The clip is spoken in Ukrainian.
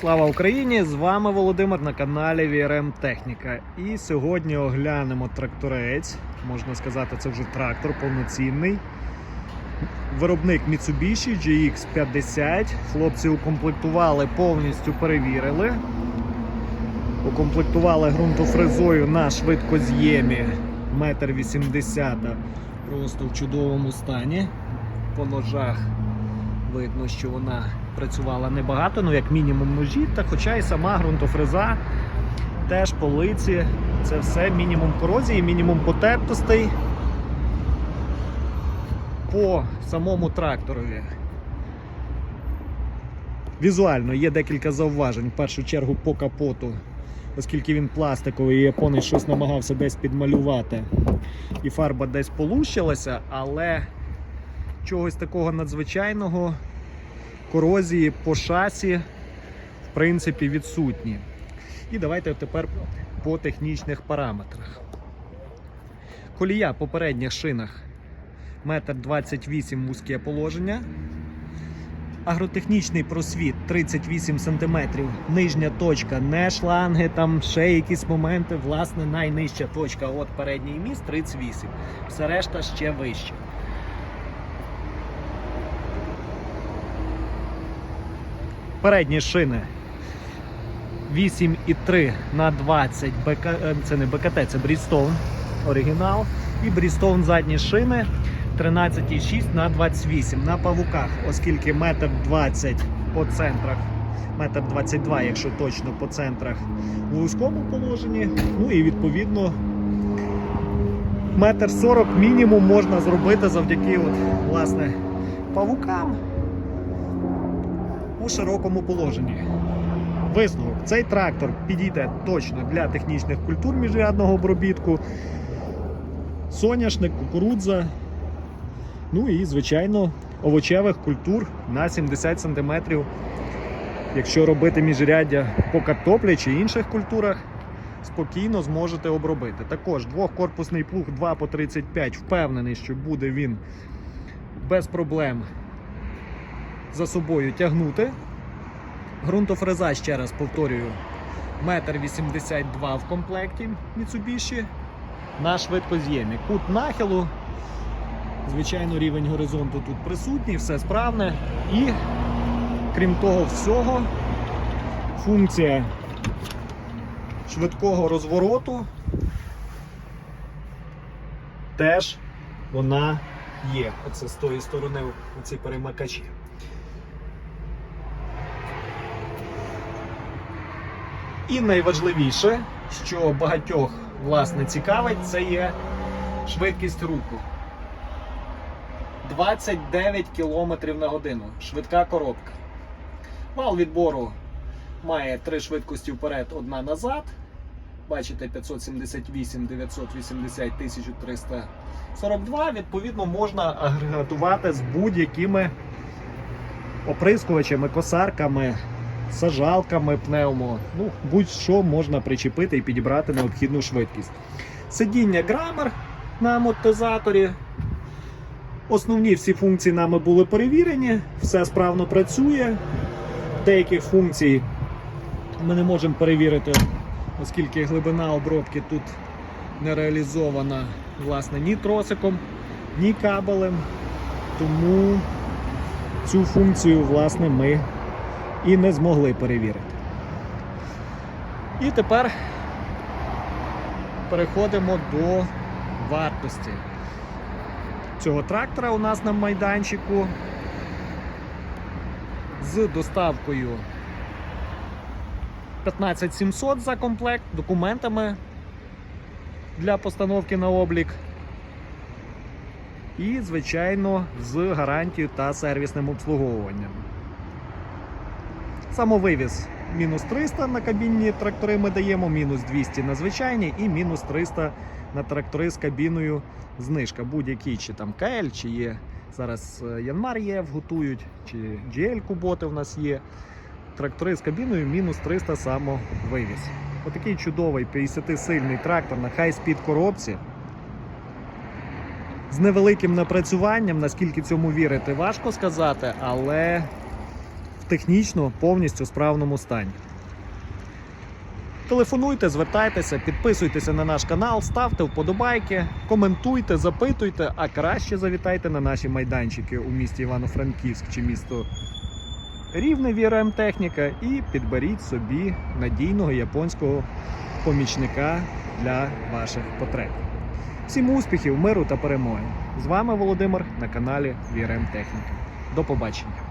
Слава Україні! З вами Володимир на каналі VRM Техніка. І сьогодні оглянемо тракторець. Можна сказати, це вже трактор повноцінний. Виробник Mitsubishi GX50. Хлопці укомплектували, повністю перевірили. Укомплектували ґрунтофрезою на швидкоз'ємі 1,80 м. Просто в чудовому стані. По ножах видно, що вона працювала небагато, ну як мінімум ножі, та хоча і сама ґрунтофреза, теж полиці, це все мінімум корозії, мінімум потертостей по самому тракторові. Візуально є декілька зауважень. В першу чергу по капоту, оскільки він пластиковий, і японець щось намагався десь підмалювати. І фарба десь полущилася, але чогось такого надзвичайного корозії по шасі в принципі відсутні. І давайте тепер по технічних параметрах. Колія по передніх шинах 1,28 м вузьке положення. Агротехнічний просвіт 38 см, нижня точка, не шланги, там ще якісь моменти. Власне, найнижча точка от передній міст 38. Все решта ще вище. Передні шини 8,3 на 20 БК... е, це не БКТ, це Брістон оригінал. І Брістон задні шини 13,6 на 28 на павуках, оскільки метр 20 по центрах, метр 22, якщо точно по центрах в вузькому положенні. Ну і відповідно метр 40 мінімум можна зробити завдяки от, власне, павукам у широкому положенні. Висновок. Цей трактор підійде точно для технічних культур міжрядного обробітку. Соняшник, кукурудза. Ну і, звичайно, овочевих культур на 70 см. Якщо робити міжряддя по картоплі чи інших культурах, спокійно зможете обробити. Також двохкорпусний плуг 2 по 35 впевнений, що буде він без проблем за собою тягнути. Грунтофреза, ще раз повторюю, 1,82 м в комплекті Mitsubishi на швидкоз'ємі. Кут нахилу, звичайно, рівень горизонту тут присутній, все справне. І крім того всього, функція швидкого розвороту теж вона є. Оце з тої сторони ці перемикачі. І найважливіше, що багатьох власне цікавить, це є швидкість руху. 29 км на годину. Швидка коробка. Вал відбору має три швидкості вперед, одна назад. Бачите, 578, 980, 1342. Відповідно, можна агрегатувати з будь-якими оприскувачами, косарками, сажалками пневмо. Ну, будь-що можна причепити і підібрати необхідну швидкість. Сидіння грамер на амортизаторі. Основні всі функції нами були перевірені, все справно працює. Деяких функцій ми не можемо перевірити, оскільки глибина обробки тут не реалізована власне, ні тросиком, ні кабелем. Тому цю функцію власне, ми і не змогли перевірити. І тепер переходимо до вартості цього трактора у нас на майданчику з доставкою 15700 за комплект, документами для постановки на облік. І, звичайно, з гарантією та сервісним обслуговуванням. Самовивіз мінус 300 на кабінні трактори ми даємо, мінус 200 на звичайні і мінус 300 на трактори з кабіною знижка. Будь-які чи там КЛ, чи є зараз е, Янмар є, готують, чи GL куботи в нас є. Трактори з кабіною мінус 300 самовивіз. Отакий чудовий 50-сильний трактор на хай-спід коробці. З невеликим напрацюванням, наскільки цьому вірити, важко сказати, але технічно повністю справному стані. Телефонуйте, звертайтеся, підписуйтеся на наш канал, ставте вподобайки, коментуйте, запитуйте, а краще завітайте на наші майданчики у місті Івано-Франківськ чи місто Рівне VRM техніка і підберіть собі надійного японського помічника для ваших потреб. Всім успіхів, миру та перемоги! З вами Володимир на каналі VRM Техніка. До побачення!